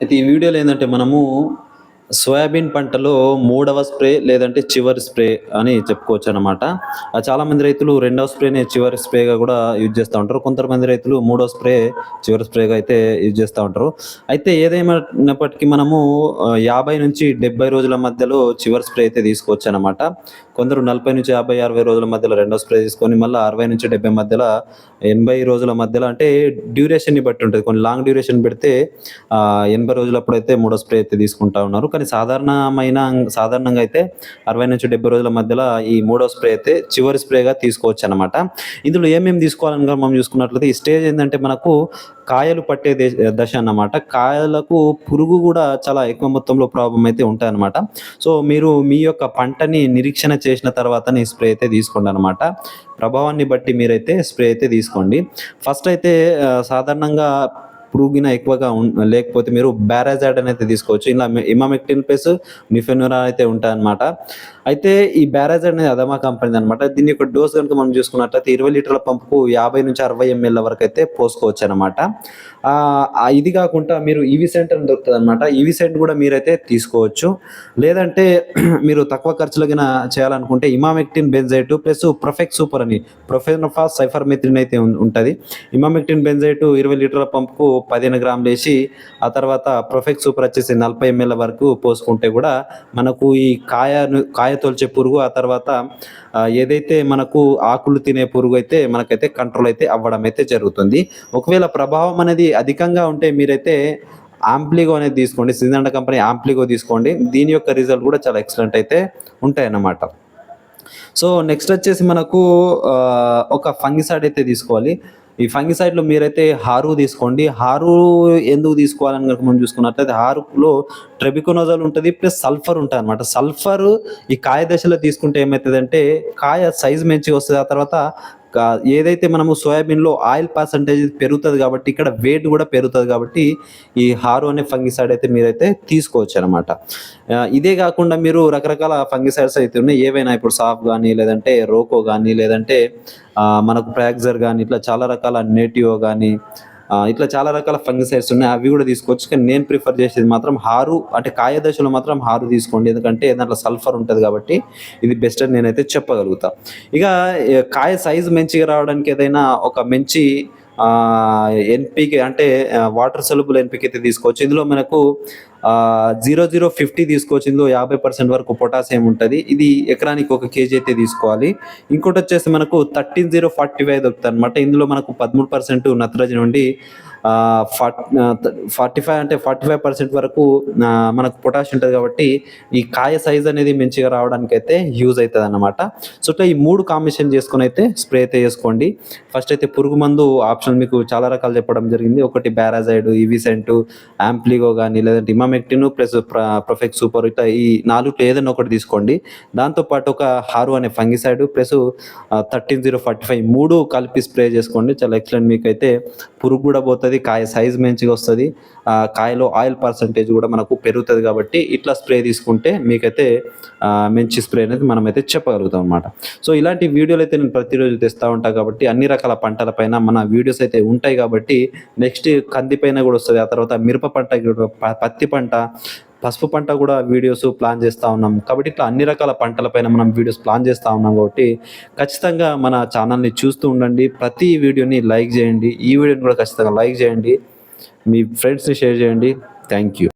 అయితే ఈ వీడియోలో ఏంటంటే మనము సోయాబీన్ పంటలో మూడవ స్ప్రే లేదంటే చివరి స్ప్రే అని చెప్పుకోవచ్చు అనమాట చాలా మంది రైతులు రెండవ స్ప్రేనే చివరి స్ప్రేగా కూడా యూజ్ చేస్తూ ఉంటారు. కొంతమంది రైతులు మూడవ స్ప్రే చివరి స్ప్రేగా అయితే యూజ్ చేస్తూ ఉంటారు. అయితే ఏదేమైనప్పటికీ మనము యాభై నుంచి డెబ్బై రోజుల మధ్యలో చివరి స్ప్రే అయితే తీసుకోవచ్చు అనమాట కొందరు నలభై నుంచి యాభై అరవై రోజుల మధ్యలో రెండో స్ప్రే తీసుకొని మళ్ళీ అరవై నుంచి డెబ్బై మధ్యలో ఎనభై రోజుల మధ్యలో అంటే డ్యూరేషన్ని బట్టి ఉంటుంది. కొన్ని లాంగ్ డ్యూరేషన్ పెడితే ఎనభై రోజులప్పుడు అయితే మూడో స్ప్రే అయితే తీసుకుంటా ఉన్నారు. కానీ సాధారణమైన సాధారణంగా అయితే అరవై నుంచి డెబ్బై రోజుల మధ్యలో ఈ మూడో స్ప్రే అయితే చివరి స్ప్రేగా తీసుకోవచ్చు అనమాట ఇందులో ఏమేమి తీసుకోవాలని మనం చూసుకున్నట్లయితే ఈ స్టేజ్ ఏంటంటే మనకు కాయలు పట్టే దశ అన్నమాట. కాయలకు పురుగు కూడా చాలా ఎక్కువ మొత్తంలో ప్రాబ్లం అయితే ఉంటాయి అనమాట సో మీరు మీ యొక్క పంటని నిరీక్షణ చేసిన తర్వాతనే స్ప్రే అయితే తీసుకోండి అనమాట ప్రభావాన్ని బట్టి మీరైతే స్ప్రే అయితే తీసుకోండి. ఫస్ట్ అయితే సాధారణంగా పురుగిన ఎక్కువగా లేకపోతే మీరు బ్యారాజాడ్ అనేది తీసుకోవచ్చు. ఇలా ఇమామెక్టిన్ ప్లస్ మిఫెనోరా అయితే ఉంటాయన్నమాట. అయితే ఈ బ్యారాజాడ్ అనేది అదమా కంపెనీ అనమాట దీని యొక్క డోస్ కనుక మనం చూసుకున్నట్లయితే ఇరవై లీటర్ల పంపుకు యాభై నుంచి అరవై ఎంఎల్ వరకు అయితే పోసుకోవచ్చు అనమాట ఇది కాకుండా మీరు ఈవీ సెంట్ అని దొరుకుతుంది అనమాట ఈవీ సెంట్ కూడా మీరైతే తీసుకోవచ్చు. లేదంటే మీరు తక్కువ ఖర్చులో చేయాలనుకుంటే emamectin benzoate plus Profex super అని ప్రొఫెనఫా సైఫర్మెథ్రిన్ అయితే ఉంటుంది. ఇమామెక్టిన్ బెంజైట్ ఇరవై లీటర్ల పంపుకు పదిహేను గ్రాములు వేసి ఆ తర్వాత ప్రొఫెక్ట్ సూపర్ వచ్చేసి నలభై ఎంఎల్ వరకు పోసుకుంటే కూడా మనకు ఈ కాయను కాయ తొలిచే పురుగు ఆ తర్వాత ఏదైతే మనకు ఆకులు తినే పురుగు అయితే మనకైతే కంట్రోల్ అయితే అవ్వడం అయితే జరుగుతుంది. ఒకవేళ ప్రభావం అనేది అధికంగా ఉంటే మీరైతే ఆంప్లిగో అనేది తీసుకోండి. సిజండ కంపెనీ ఆంప్లిగో తీసుకోండి. దీని యొక్క రిజల్ట్ కూడా చాలా ఎక్సలెంట్ అయితే ఉంటాయన్నమాట. సో నెక్స్ట్ వచ్చేసి మనకు ఒక ఫంగిసైడ్ అయితే తీసుకోవాలి. ఈ ఫంగిసైడ్లో మీరైతే హారు తీసుకోండి. హారు ఎందుకు తీసుకోవాలని కనుక మనం చూసుకున్నట్లయితే హారులో ట్రెబికోనోజల్ ఉంటుంది ప్లస్ సల్ఫర్ ఉంటుంది అనమాట సల్ఫర్ ఈ కాయ దశలో తీసుకుంటే ఏమవుతుందంటే కాయ సైజ్ మంచిగా వస్తుంది. ఆ తర్వాత ఏదైతే మనము సోయాబీన్లో ఆయిల్ పర్సంటేజ్ పెరుగుతుంది కాబట్టి ఇక్కడ వెయిట్ కూడా పెరుగుతుంది కాబట్టి ఈ హారో అనే ఫంగిసైడ్ అయితే మీరైతే తీసుకోవచ్చు అనమాట ఇదే కాకుండా మీరు రకరకాల ఫంగిసైడ్స్ అయితే ఉన్నాయి. ఏవైనా ఇప్పుడు సాఫ్ కానీ లేదంటే రోకో కానీ లేదంటే మనకు ప్రాక్జర్ కానీ ఇట్లా చాలా రకాల నేటివో కానీ ఇట్లా చాలా రకాల ఫంగిసైడ్స్ ఉన్నాయి. అవి కూడా తీసుకోవచ్చు. కానీ నేను ప్రిఫర్ చేసేది మాత్రం హారు అంటే కాయ దశలో మాత్రం హారు తీసుకోండి. ఎందుకంటే దాంట్లో సల్ఫర్ ఉంటుంది కాబట్టి ఇది బెస్ట్ అని నేనైతే చెప్పగలుగుతా. ఇక కాయ సైజు మంచిగా రావడానికి ఏదైనా ఒక మంచి ఎన్పికే అంటే వాటర్ సొల్యుబుల్ ఎన్పికే అయితే తీసుకోవచ్చు. ఇందులో మనకు జీరో జీరో ఫిఫ్టీ తీసుకొచ్చిందో యాభై పర్సెంట్ వరకు పొటాసియం ఉంటుంది ఇది ఎకరానికి ఒక కేజీ అయితే తీసుకోవాలి. ఇంకోటి వచ్చేసి మనకు థర్టీన్ జీరో ఫార్టీ ఫైవ్ దొరుకుతుంది అనమాట ఇందులో మనకు పదమూడు పర్సెంట్ నత్రజని ఉండి ఫార్టీ ఫైవ్ అంటే ఫార్టీ ఫైవ్ పర్సెంట్ వరకు మనకు పొటాష్ ఉంటుంది కాబట్టి ఈ కాయ సైజ్ అనేది మంచిగా రావడానికి అయితే యూజ్ అవుతుంది అనమాట సో ఈ మూడు కాంబినేషన్ చేసుకొని అయితే స్ప్రే అయితే చేసుకోండి. ఫస్ట్ అయితే పురుగు మందు ఆప్షన్ మీకు చాలా రకాలు చెప్పడం జరిగింది. ఒకటి బ్యారాజైడ్ ఇవిసెంట్ యాంప్లిగో కానీ లేదంటే ఇమామెక్టిన్ ప్లస్ ప్రొఫెక్ట్ సూపర్ ఇట్లా ఈ నాలుగు ఏదైనా ఒకటి తీసుకోండి. దాంతోపాటు ఒక హారు అనే fungicide plus thirteen zero forty five మూడు కలిపి స్ప్రే చేసుకోండి. చాలా ఎక్సలెంట్ మీకు అయితే పురుగు కూడా పోతుంది కాయ సైజ్ మంచిగా వస్తుంది. కాయలో ఆయిల్ పర్సంటేజ్ కూడా మనకు పెరుగుతుంది కాబట్టి ఇట్లా స్ప్రే తీసుకుంటే మీకైతే మంచి స్ప్రే అనేది మనం అయితే చెప్పగలుగుతాం అనమాట సో ఇలాంటి వీడియోలు అయితే నేను ప్రతిరోజు తెస్తూ ఉంటాను కాబట్టి అన్ని రకాల పంటల పైన మన వీడియోస్ అయితే ఉంటాయి కాబట్టి నెక్స్ట్ కంది పైన కూడా వస్తుంది. ఆ తర్వాత మిరప పంట పత్తి పంట పంట పసుపు పంట కూడా వీడియోస్ ప్లాన్ చేస్తూ ఉన్నాం. కాబట్టి ఇట్లా అన్ని రకాల పంటలపైన మనం వీడియోస్ ప్లాన్ చేస్తూ ఉన్నాం కాబట్టి ఖచ్చితంగా మన ఛానల్ని చూస్తూ ఉండండి. ప్రతి వీడియోని లైక్ చేయండి. ఈ వీడియోని కూడా ఖచ్చితంగా లైక్ చేయండి. మీ ఫ్రెండ్స్ని షేర్ చేయండి. Thank you